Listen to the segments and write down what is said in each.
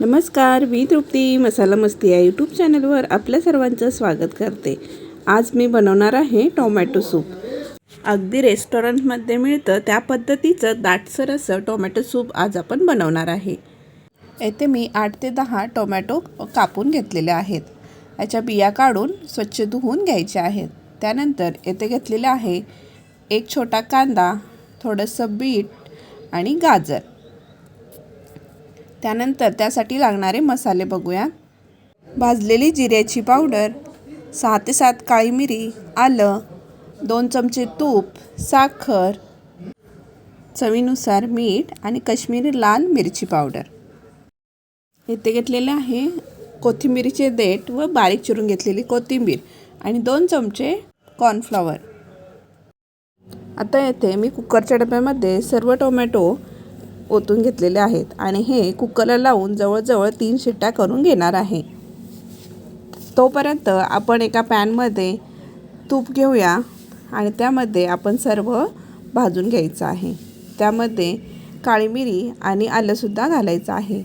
नमस्कार मी तृप्ती मसाला मस्ती या यूट्यूब चॅनलवर आपल्या सर्वांचं स्वागत करते. आज मी बनवणार आहे टोमॅटो सूप. अगदी रेस्टॉरंटमध्ये मिळतं त्या पद्धतीचं दाटसर असं टोमॅटो सूप आज आपण बनवणार आहे. येथे मी आठ ते दहा टोमॅटो कापून घेतलेले आहेत. याच्या बिया काढून स्वच्छ धुवून घ्यायच्या आहेत. त्यानंतर येथे घेतलेलं आहे एक छोटा कांदा थोडंसं बीट आणि गाजर. त्यानंतर त्यासाठी लागणारे मसाले बघूया. भाजलेली जिऱ्याची पावडर सहा ते सात काळी मिरी आलं दोन चमचे तूप साखर चवीनुसार मीठ आणि काश्मीरी लाल मिरची पावडर इथे घेतलेले आहे कोथिंबीरीचे देठ व बारीक चिरून घेतलेली कोथिंबीर आणि दोन चमचे कॉर्नफ्लॉवर आता येथे मी कुकरच्या डब्यामध्ये सर्व टोमॅटो ओतून घेतलेले आहेत आणि हे कुकरला लावून जवळजवळ तीन शिट्ट्या करून घेणार आहे. तोपर्यंत आपण एका पॅनमध्ये तूप घेऊया आणि त्यामध्ये आपण सर्व भाजून घ्यायचं आहे. त्यामध्ये काळी मिरी आणि आलंसुद्धा घालायचं आहे.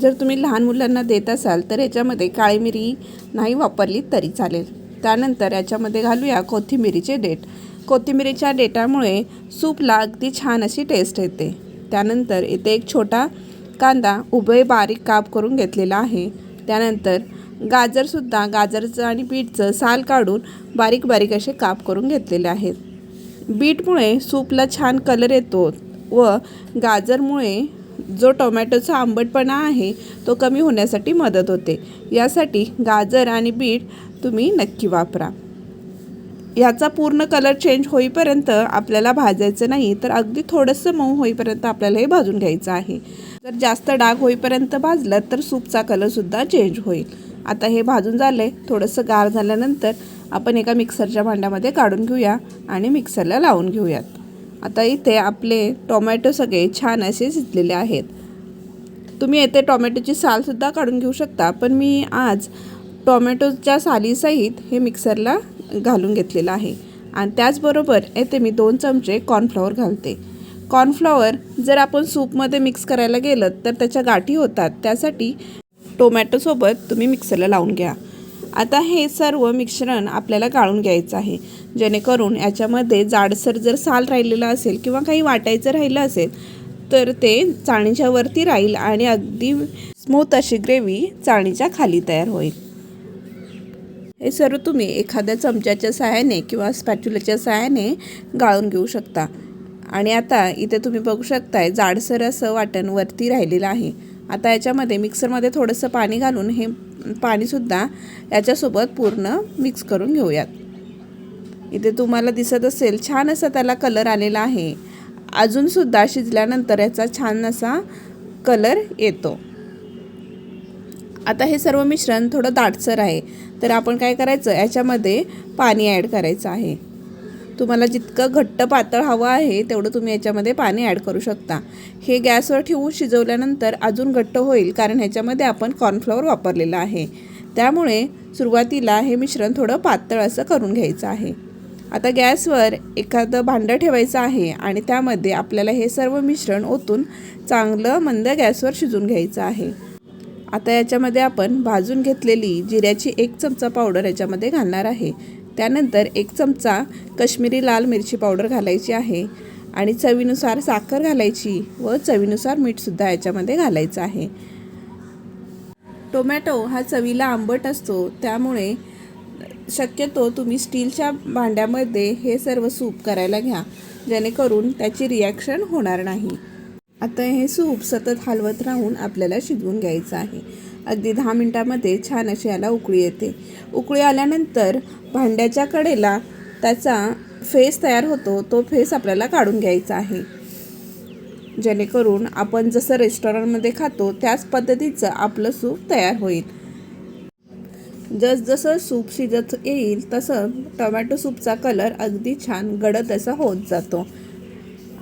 जर तुम्ही लहान मुलांना देत असाल तर याच्यामध्ये काळी मिरी नाही वापरली तरी चालेल. त्यानंतर याच्यामध्ये घालूया कोथिंबिरीचे देठ कोथिंबिरीच्या देठामुळे सूपला अगदी छान अशी टेस्ट येते. त्यानंतर इथे एक छोटा कांदा उभे बारीक काप करून घेतलेला आहे. त्यानंतर गाजरसुद्धा गाजरचं आणि बीटचं साल काढून बारीक बारीक असे काप करून घेतलेले आहेत. बीटमुळे सूपला छान कलर येतो व गाजरमुळे जो टोमॅटोचा आंबटपणा आहे तो कमी होण्यासाठी मदत होते. यासाठी गाजर आणि बीट तुम्ही नक्की वापरा. याचा पूर्ण कलर चेंज होईपर्यंत आपल्याला भाजायचं नाही तर अगदी थोडंसं मऊ होईपर्यंत आपल्याला हे भाजून घ्यायचं आहे. जर जास्त डाग होईपर्यंत भाजलं तर सूपचा कलरसुद्धा चेंज होईल. आता हे भाजून झालं आहे थोडंसं गार झाल्यानंतर आपण एका मिक्सरच्या भांड्यामध्ये काढून घेऊया आणि मिक्सरला लावून घेऊयात. आता इथे आपले टोमॅटो सगळे छान असे शिजलेले आहेत. तुम्ही येथे टोमॅटोची सालसुद्धा काढून घेऊ शकता पण मी आज टोमॅटोच्या सालीसहित हे मिक्सरला घालून घेतलेलं आहे. आणि त्याचबरोबर येथे मी दोन चमचे कॉर्नफ्लॉवर घालते. कॉर्नफ्लॉवर जर आपण सूपमध्ये मिक्स करायला गेलं तर त्याच्या गाठी होतात. त्यासाठी टोमॅटोसोबत तुम्ही मिक्सरला लावून घ्या. आता हे सर्व मिश्रण आपल्याला गाळून घ्यायचं आहे. जेणेकरून याच्यामध्ये जाडसर जर साल राहिलेला असेल किंवा काही वाटायचं राहिलं असेल तर ते चाळणीच्या वरती राहील आणि अगदी स्मूथ अशी ग्रेव्ही चाळणीच्या खाली तयार होईल. हे सर्व तुम्ही एखाद्या चमच्याच्या सहाय्याने किंवा स्पॅच्युलाच्या सहाय्याने गाळून घेऊ शकता. आणि आता इथे तुम्ही बघू शकताय जाडसर असं वाटण वरती राहिलेलं आहे. आता याच्यामध्ये मिक्सरमध्ये थोडंसं पाणी घालून हे पाणीसुद्धा याच्यासोबत पूर्ण मिक्स करून घेऊयात. इथे तुम्हाला दिसत असेल छान असा त्याला कलर आलेला आहे. अजूनसुद्धा शिजल्यानंतर याचा छान असा कलर येतो. आता हे सर्व मिश्रण थोडं दाटसर आहे. तर आपण काय करायचं? याच्यामध्ये पाणी ॲड करायचं आहे. तुम्हाला जितकं घट्ट पातळ हवं आहे तेवढं तुम्ही याच्यामध्ये पाणी ॲड करू शकता. हे गॅसवर ठेवून शिजवल्यानंतर अजून घट्ट होईल कारण ह्याच्यामध्ये आपण कॉर्नफ्लॉवर वापरलेलं आहे. त्यामुळे सुरुवातीला हे मिश्रण थोडं पातळ असं करून घ्यायचं आहे. आता गॅसवर एखादं भांडं ठेवायचं आहे आणि त्यामध्ये आपल्याला हे सर्व मिश्रण ओतून चांगलं मंद गॅसवर शिजून घ्यायचं आहे. आता याच्यामध्ये आपण भाजून घेतलेली जिऱ्याची एक चमचा पावडर याच्यामध्ये घालणार आहे. त्यानंतर एक चमचा कश्मीरी लाल मिरची पावडर घालायची आहे आणि चवीनुसार साखर घालायची व चवीनुसार मीठसुद्धा याच्यामध्ये घालायचं आहे. टोमॅटो हा चवीला आंबट असतो त्यामुळे शक्यतो तुम्ही स्टीलच्या भांड्यामध्ये हे सर्व सूप करायला घ्या जेणेकरून त्याची रिॲक्शन होणार नाही. आता हे सूप सतत हलवत राहून आपल्याला शिजवून घ्यायचं आहे. अगदी दहा मिनटामध्ये छान अशी याला उकळी येते. उकळी आल्यानंतर भांड्याच्या कडेला त्याचा फेस तयार होतो तो फेस आपल्याला काढून घ्यायचा आहे. जेणेकरून आपण जसं रेस्टॉरंटमध्ये खातो त्याच पद्धतीचं आपलं सूप तयार होईल. जसजसं सूप शिजत येईल तसं टोमॅटो सूपचा कलर अगदी छान गडद असा होत जातो.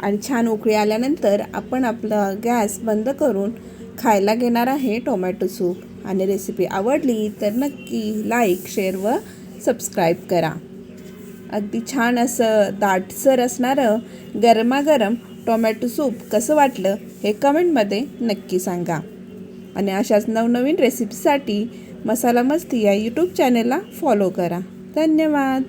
आणि छान उकळी आल्यानंतर आपण आपला गॅस बंद करून खायला घेणार आहे टोमॅटो सूप. आणि रेसिपी आवडली तर नक्की लाईक शेअर व सबस्क्राईब करा. अगदी छान असं दाटसर असणारं गरमागरम टोमॅटो सूप कसं वाटलं हे कमेंटमध्ये नक्की सांगा. आणि अशाच नवनवीन रेसिपीसाठी मसाला मस्ती या यूट्यूब चॅनेलला फॉलो करा. धन्यवाद!